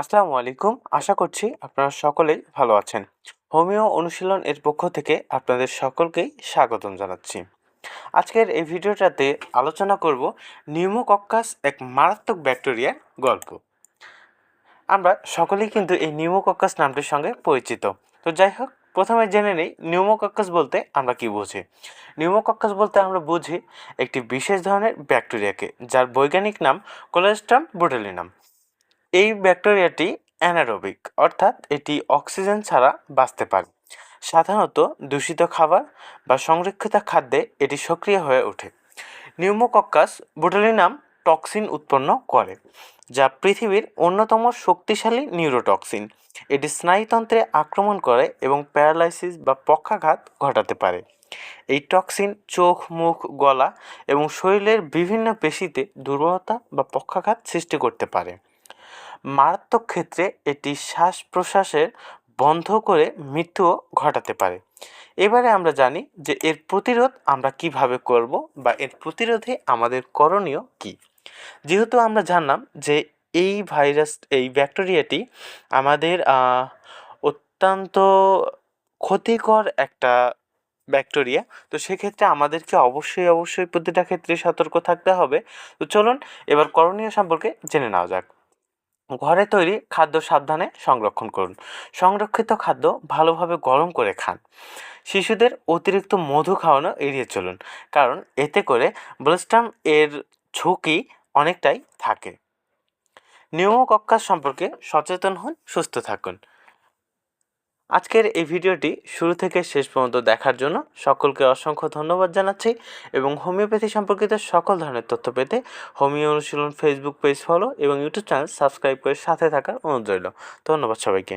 আসসালামু আলাইকুম। আশা করছি আপনারা সকলেই ভালো আছেন। হোমিও অনুশীলন এর পক্ষ থেকে আপনাদের সকলকেই স্বাগতম জানাচ্ছি। আজকের এই ভিডিওটাতে আলোচনা করব নিউমোকক্কাস এক মারাত্মক ব্যাকটেরিয়ার গল্প। আমরা সকলেই কিন্তু এই নিউমোকক্কাস নামটির সঙ্গে পরিচিত। তো যাই হোক, প্রথমে জেনে নেই নিউমোকক্কাস বলতে আমরা কি বুঝি। নিউমোকক্কাস বলতে আমরা বুঝি একটি বিশেষ ধরনের ব্যাকটেরিয়াকে, যার বৈজ্ঞানিক নাম কোলেস্ট্রাম বুটেলিনাম এই ব্যাকটেরিয়াটি অ্যানারোবিক, অর্থাৎ এটি অক্সিজেন ছাড়া বাঁচতে পারে। সাধারণত দূষিত খাবার বা সংরক্ষিত খাদ্যে এটি সক্রিয় হয়ে ওঠে। নিউমোকক্কাস বুটালিনাম টক্সিন উৎপন্ন করে, যা পৃথিবীর অন্যতম শক্তিশালী নিউরোটক্সিন। এটি স্নায়ুতন্ত্রে আক্রমণ করে এবং প্যারালাইসিস বা পক্ষাঘাত ঘটাতে পারে। এই টক্সিন চোখ, মুখ, গলা এবং শরীরের বিভিন্ন পেশিতে দুর্বলতা বা পক্ষাঘাত সৃষ্টি করতে পারে। মারাত্মক ক্ষেত্রে এটি শ্বাস প্রশ্বাসের বন্ধ করে মৃত্যুও ঘটাতে পারে। এবারে আমরা জানি যে এর প্রতিরোধ আমরা কীভাবে করব বা এর প্রতিরোধে আমাদের করণীয় কি। যেহেতু আমরা জানলাম যে এই ভাইরাস, এই ব্যাকটেরিয়াটি আমাদের অত্যন্ত ক্ষতিকর একটা ব্যাকটেরিয়া, তো সেক্ষেত্রে আমাদেরকে অবশ্যই অবশ্যই প্রতিটা ক্ষেত্রে সতর্ক থাকতে হবে। তো চলুন এবার করণীয় সম্পর্কে জেনে নেওয়া যাক। ঘরে তৈরি খাদ্য সাবধানে সংরক্ষণ করুন। সংরক্ষিত খাদ্য ভালোভাবে গরম করে খান। শিশুদের অতিরিক্ত মধু খাওয়ানো এড়িয়ে চলুন, কারণ এতে করে ব্লাস্টাম এর ঝুঁকি অনেকটাই থাকে। নিউমোকক্কাস সম্পর্কে সচেতন হন, সুস্থ থাকুন। আজকের এই ভিডিওটি শুরু থেকে শেষ পর্যন্ত দেখার জন্য সকলকে অসংখ্য ধন্যবাদ জানাচ্ছি এবং হোমিওপ্যাথি সম্পর্কিত সকল ধরনের তথ্য পেতে হোমিও অনুশীলন ফেসবুক পেজ ফলো এবং ইউটিউব চ্যানেল সাবস্ক্রাইব করে সাথে থাকার অনুরোধ রইল। ধন্যবাদ সবাইকে।